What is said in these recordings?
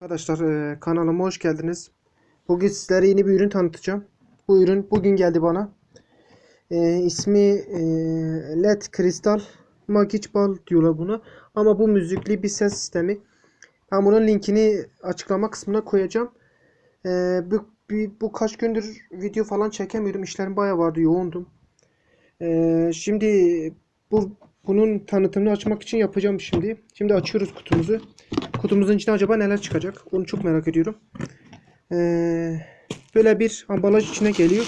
Arkadaşlar e, kanalıma hoş geldiniz. Bugün sizlere yeni bir ürün tanıtacağım. Bu ürün bugün geldi bana. E, ismi e, LED Crystal Magic Ball diyorlar bunu. Ama bu müzikli bir ses sistemi. Ben bunun linkini açıklama kısmına koyacağım. E, bu, bir, bu kaç gündür video falan çekemiyorum. İşlerim bayağı vardı yoğundum. E, şimdi bu bunun tanıtımını açmak için yapacağım şimdi. Şimdi açıyoruz kutumuzu. Kutumuzun içine acaba neler çıkacak? Onu çok merak ediyorum. Ee, böyle bir ambalaj içine geliyor.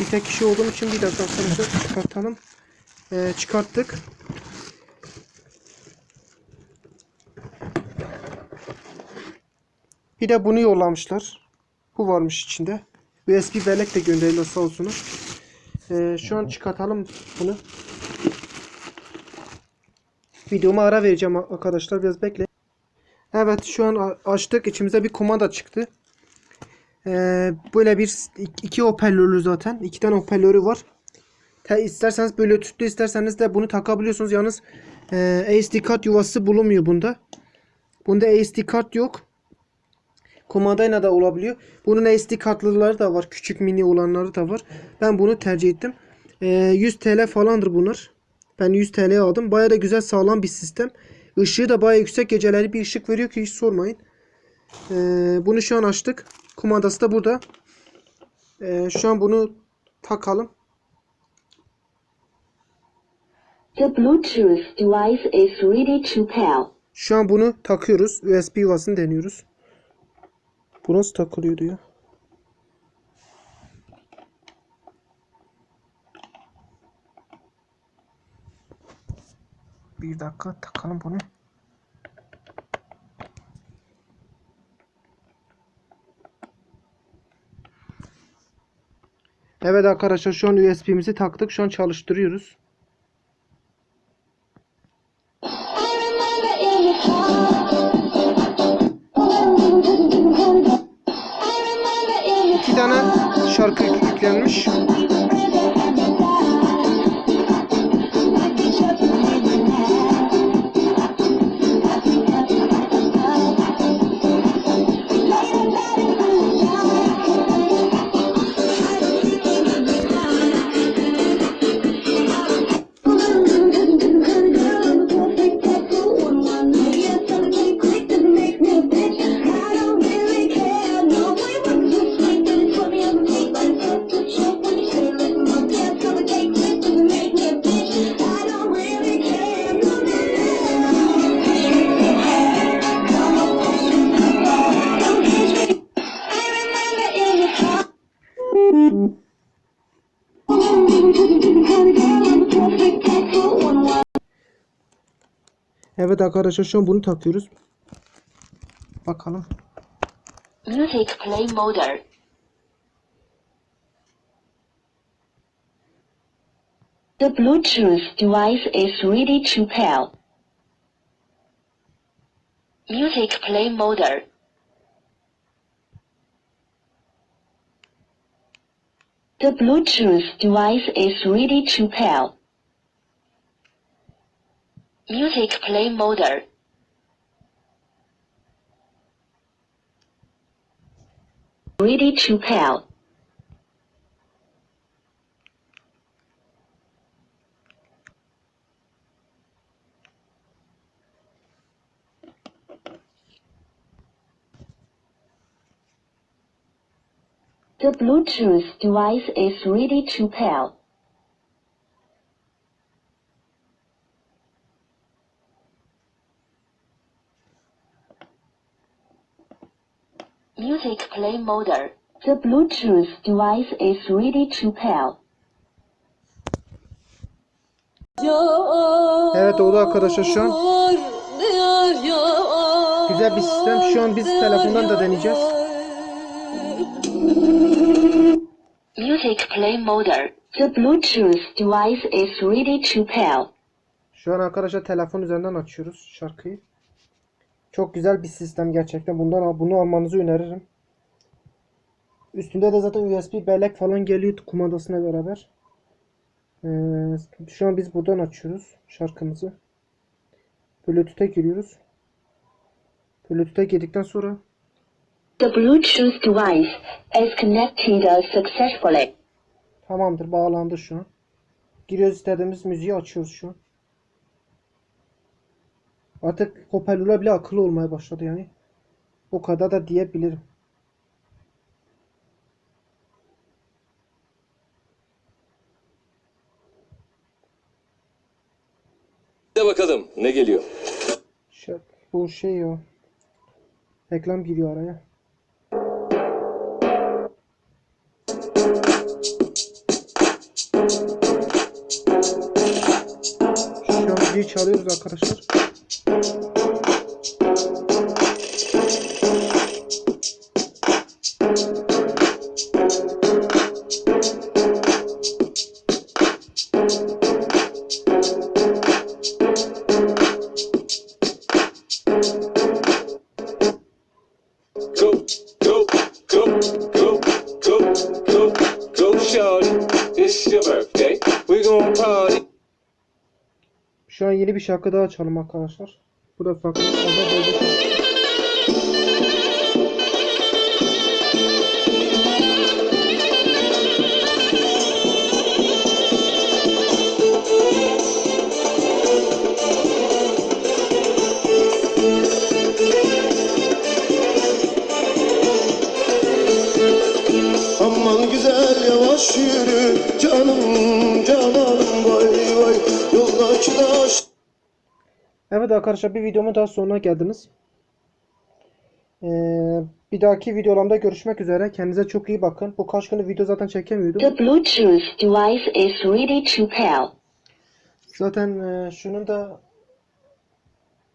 Bir tek kişi olduğum için bir dakika arkadaşlar çıkartalım. Ee, çıkarttık. Bir de bunu yollamışlar. Bu varmış içinde. USB bellek de gönderiyorlar sağ olsunlar. Ee, şu an çıkartalım bunu. Videoma ara vereceğim arkadaşlar biraz bekle. Evet şu an açtık içimize bir kumanda çıktı. Ee, böyle bir iki hoparlörlü zaten. iki tane hoparlörü var. Te, isterseniz Bluetooth'lu isterseniz de bunu takabiliyorsunuz. Yalnız e, SD kart yuvası bulunmuyor bunda. Bunda SD kart yok. Kumandayla da olabiliyor. Bunun SD kartlıları da var. Küçük mini olanları da var. Ben bunu tercih ettim. Ee, 100 TL falandır bunlar. Ben 100 TL aldım. Baya da güzel sağlam bir sistem. Işığı da baya yüksek geceleri bir ışık veriyor ki hiç sormayın. Ee, bunu şu an açtık. Kumandası da burada. Ee, şu an bunu takalım. The Bluetooth device is ready to pair. Şu an bunu takıyoruz. USB yuvasını deniyoruz. Bu nasıl takılıyor diyor. Bir dakika takalım bunu. Evet arkadaşlar şu an USB'mizi taktık. Şu an çalıştırıyoruz. İki tane şarkı yüklenmiş. Evet arkadaşlar şu an bunu takıyoruz. Bakalım. Music play mode. The Bluetooth device is ready to pair. Music play mode. The Bluetooth device is ready to pair. Music play mode. Ready to pair. The Bluetooth device is ready to pair. Music play mode. The Bluetooth device is ready to pair. Evet oldu arkadaşlar şu an. Güzel bir sistem. Şu an biz telefondan da deneyeceğiz. Music play mode. The Bluetooth device is ready to pair. Şu an arkadaşlar telefon üzerinden açıyoruz şarkıyı. Çok güzel bir sistem gerçekten. Bundan bunu almanızı öneririm. Üstünde de zaten USB bellek falan geliyor kumandasına beraber. Ee, şu an biz buradan açıyoruz şarkımızı. Bluetooth'e giriyoruz. Bluetooth'a girdikten sonra The Bluetooth device is connected successfully. tamamdır bağlandı şu an. Giriyoruz istediğimiz müziği açıyoruz şu an. Artık hoparlörler bile akıllı olmaya başladı yani. O kadar da diyebilirim. De bakalım ne geliyor. Şey, bu şey o. Reklam giriyor araya. Şu an müziği çalıyoruz arkadaşlar. Go, go, go, go, go, go, go, shorty. It's your birthday. We gonna party. Şu an yeni bir şarkı daha açalım arkadaşlar. Bu da farklı. Aman güzel yavaş yürü canım Evet arkadaşlar bir videomun daha sonuna geldiniz. Ee, bir dahaki videolarımda görüşmek üzere. Kendinize çok iyi bakın. Bu kaç gündür video zaten çekemiyordum. The Bluetooth device is ready to pair. Zaten e, şunun da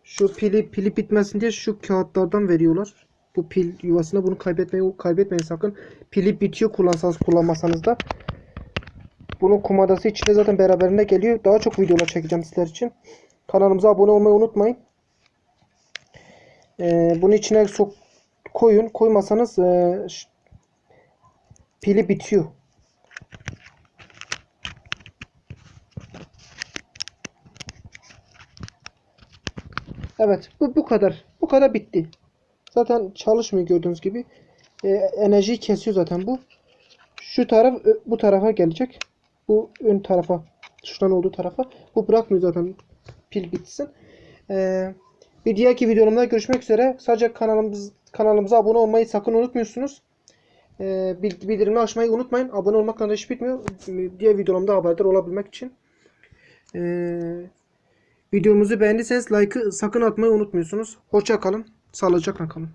şu pili pili bitmesin diye şu kağıtlardan veriyorlar. Bu pil yuvasına bunu kaybetmeyin kaybetmeyin sakın. Pili bitiyor kullansanız kullanmasanız da. Bunun kumandası içinde zaten beraberinde geliyor. Daha çok videolar çekeceğim sizler için. Kanalımıza abone olmayı unutmayın. Ee, bunu içine sok koyun. Koymasanız e, pili bitiyor. Evet, bu bu kadar. Bu kadar bitti. Zaten çalışmıyor gördüğünüz gibi. Ee, enerjiyi kesiyor zaten bu. Şu taraf bu tarafa gelecek. Bu ön tarafa, şuradan olduğu tarafa. Bu bırakmıyor zaten pil bitsin. Ee, bir diğerki videomda görüşmek üzere. Sadece kanalımız kanalımıza abone olmayı sakın unutmuyorsunuz. Ee, bil- bildirimi açmayı unutmayın. Abone olmakla da iş bitmiyor. Diğer videolarımda haberdar olabilmek için. Ee, videomuzu beğendiyseniz like'ı sakın atmayı unutmuyorsunuz. Hoşça kalın. Sağlıcakla kalın.